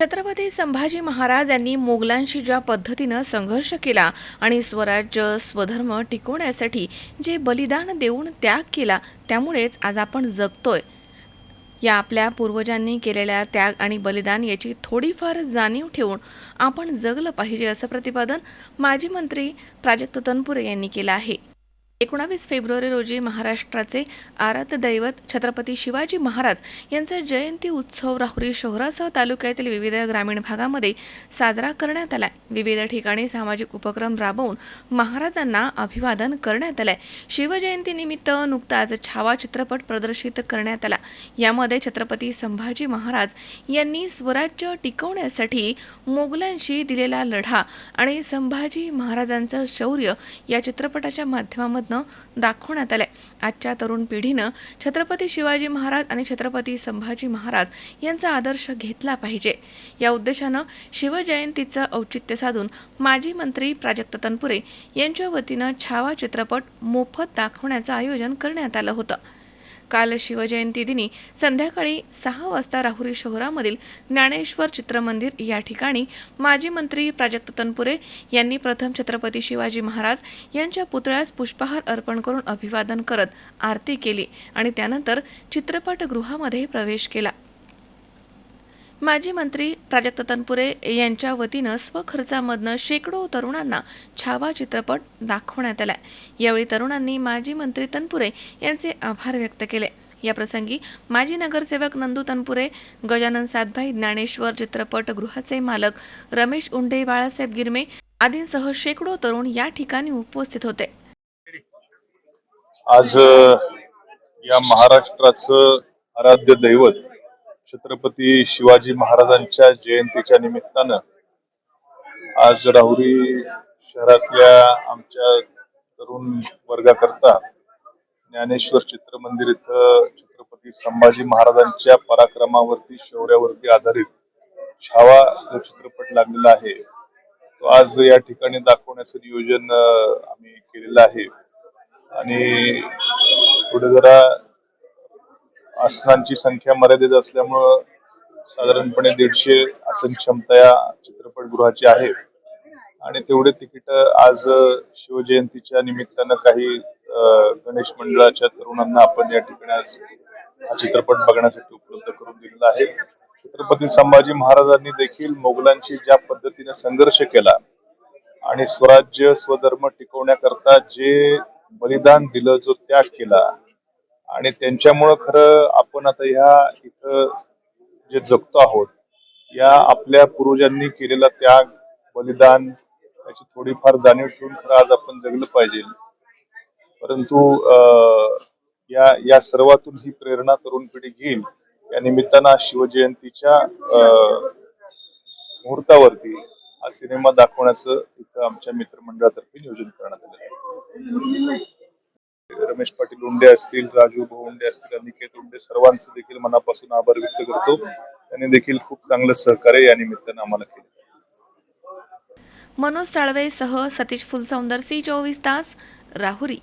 छत्रपती संभाजी महाराज यांनी मोगलांशी ज्या पद्धतीनं संघर्ष केला आणि स्वराज्य स्वधर्म टिकवण्यासाठी जे बलिदान देऊन त्याग केला त्यामुळेच आज आपण जगतोय. या आपल्या पूर्वजांनी केलेल्या त्याग आणि बलिदान याची थोडीफार जाणीव ठेवून आपण जगलं पाहिजे असं प्रतिपादन माजी मंत्री प्राजक्त तनपुरे यांनी केलं आहे. एकोणावीस फेब्रुवारी रोजी महाराष्ट्राचे आराध्य दैवत छत्रपती शिवाजी महाराज यांचा जयंती उत्सव राहुरी शहरासह तालुक्यातील विविध ग्रामीण भागामध्ये साजरा करण्यात आला विविध ठिकाणी सामाजिक उपक्रम राबवून महाराजांना अभिवादन करण्यात आलंय. शिवजयंतीनिमित्त नुकताच छावा चित्रपट प्रदर्शित करण्यात आला. यामध्ये छत्रपती संभाजी महाराज यांनी स्वराज्य टिकवण्यासाठी मोगलांशी दिलेला लढा आणि संभाजी महाराजांचं शौर्य या चित्रपटाच्या माध्यमामध्ये प्रयत्न दाखवण्यात आलंय. आजच्या तरुण पिढीनं छत्रपती शिवाजी महाराज आणि छत्रपती संभाजी महाराज यांचा आदर्श घेतला पाहिजे. या उद्देशानं शिवजयंतीचं औचित्य साधून माजी मंत्री प्राजक्त तनपुरे यांच्या वतीनं छावा चित्रपट मोफत दाखवण्याचं आयोजन करण्यात आलं होतं. काल शिवजयंती दिनी संध्याकाळी सहा वाजता राहुरी शहरामधील ज्ञानेश्वर चित्रमंदिर या ठिकाणी माजी मंत्री प्राजक्त तनपुरे यांनी प्रथम छत्रपती शिवाजी महाराज यांच्या पुतळ्यास पुष्पहार अर्पण करून अभिवादन करत आरती केली आणि त्यानंतर चित्रपटगृहामध्ये प्रवेश केला. माजी मंत्री प्राजक्त तनपुरे यांच्या वतीनं स्वखर्चामधनं शेकडो तरुणांना छावा चित्रपट दाखवण्यात आलाय. यावेळी तरुणांनी माजी मंत्री तनपुरे यांचे आभार व्यक्त केले. या प्रसंगी माजी नगरसेवक नंदू तनपुरे गजानन सातभाई ज्ञानेश्वर चित्रपटगृहाचे मालक रमेश उंडे बाळासाहेब गिरमे आदींसह शेकडो तरुण या ठिकाणी उपस्थित होते. आज या महाराष्ट्राचं आराध्य दैवत छत्रपती शिवाजी महाराजांच्या जयंतीच्या निमित्तानं आज राहुरी शहरातल्या आमच्या तरुण वर्गाकरता ज्ञानेश्वर चित्रमंदिर इथं छत्रपती संभाजी महाराजांच्या पराक्रमावरती शौर्यावरती आधारित छावा जो चित्रपट लागलेला आहे तो आज या ठिकाणी दाखवण्याचं नियोजन आम्ही केलेलं आहे. आणि पुढे जरा आसनांची संख्या मर्यादित असल्यामुळं साधारणपणे दीडशे आसन क्षमता या चित्रपटगृहाची आहे. आणि तेवढे तिकीट आज शिवजयंतीच्या निमित्तानं काही अं, गणेश मंडळाच्या तरुणांना आपण या ठिकाणी आज हा चित्रपट बघण्यासाठी उपलब्ध करून दिलेला आहे. छत्रपती संभाजी महाराजांनी देखील मोगलांशी ज्या पद्धतीने संघर्ष केला आणि स्वराज्य स्वधर्म टिकवण्याकरता जे बलिदान दिलं जो त्याग केला आणि त्यांच्यामुळं खरं आपण आता ह्या इथं जे जगतो आहोत या आपल्या पूर्वजांनी केलेला त्याग बलिदान याची थोडीफार जाणीव ठेवून खरं आज आपण जगलं पाहिजे. परंतु या या सर्वातून ही प्रेरणा तरुण पिढी घेईल या निमित्तानं शिवजयंतीच्या मुहूर्तावरती हा सिनेमा दाखवण्याचं इथं आमच्या मित्रमंडळातर्फे नियोजन करण्यात आलं आहे. रमेश पाटील उंडे असतील राजू भाऊ असतील अनिकेत उंडे सर्वांचं देखील मनापासून आभार व्यक्त करतो. त्यांनी देखील खूप चांगलं सहकार्य या निमित्तानं आम्हाला केलं. मनोज साळवे सह सतीश फुलसौंदर सी चोवीस तास राहुरी.